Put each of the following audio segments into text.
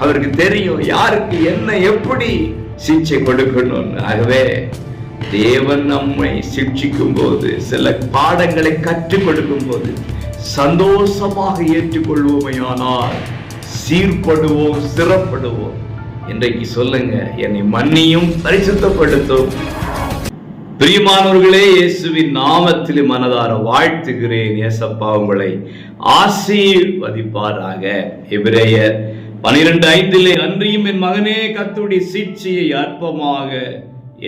அவருக்கு தெரியும் யாருக்கு என்ன எப்படி சிகிச்சை கொடுக்கணும்னு ஆகவே தேவன் நம்மை சிக்ஷிக்கும் போது சில பாடங்களை கற்றுக் கொடுக்கும் போது சந்தோஷமாக ஏற்றுக்கொள்வோமையானால் சீர்படுவோம் சிறப்படுவோம். இன்றைக்கு சொல்லுங்க என்னை மன்னியும் பரிசுத்தப்படுத்தும். பிரியமானவர்களே இயேசுவின் நாமத்தில் மனதார வாழ்த்துகிறேன். ஏசப்பா உங்களை ஆசீர்வதிப்பாராக. இவரையர் பனிரெண்டு ஐந்திலே அன்றியும் என் மகனே கத்துடைய சீட்சியை அற்பமாக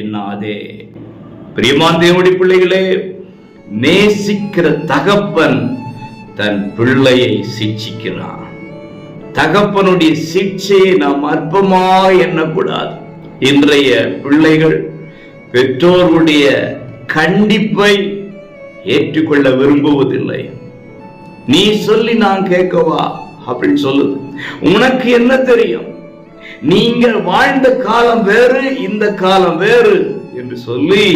எண்ணாதே. பிரியமான் தேவடி பிள்ளைகளே நேசிக்கிற தகப்பன் தன் பிள்ளையை சிக்ஷிக்கிறான் தகப்பனுடைய சிக்ஷையை நாம் அற்பமாக எண்ணக்கூடாது. இன்றைய பிள்ளைகள் பெற்றோருடைய கண்டிப்பை ஏற்றுக்கொள்ள விரும்புவதில்லை. நீ சொல்லி நான் கேட்கவா? அப்படின்னு சொல்லுது. உனக்கு என்ன தெரியும்? நீங்கள் வாழ்ந்த காலம் வேறு இந்த காலம் வேறு என்று சொல்லி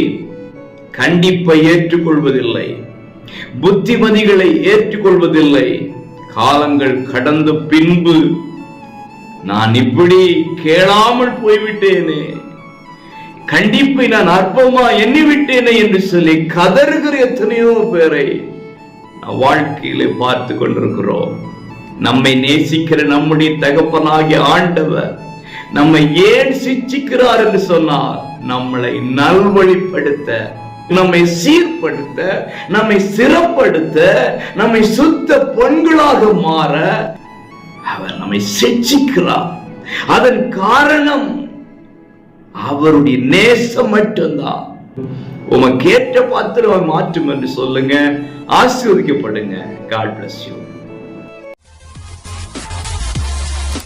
கண்டிப்பை ஏற்றுக்கொள்வதில்லை. புத்திமதிகளை ஏற்றுக்கொள்வதில்லை. காலங்கள் கடந்த பின்பு நான் இப்படி கேளாமல் போய்விட்டேனே. கண்டிப்பை நான் அற்பமா எண்ணிவிட்டேனே என்று சொல்லி கதறுகிற எத்தனையோ பேரை நான் வாழ்க்கையிலே பார்த்து கொண்டிருக்கிறோம். நம்மை நேசிக்கிற நம்முடைய தகப்பனாகிய ஆண்டவர் நம்மை ஏன் சிச்சிக்கிறார் என்று சொன்னார் நம்மளை நல்வழிப்படுத்த நம்மை சீர்படுத்த நம்மை சிறப்படுத்த நம்மை சுத்த பொன்களாக மாற அவர் நம்மை சிச்சிக்கிறார். அதன் காரணம் அவருடைய நேசம் மட்டும்தான். உமக்கேற்ற பாத்திரம் மாற்றும் என்று சொல்லுங்க ஆசீர்வதிக்கப்படுங்க. God bless you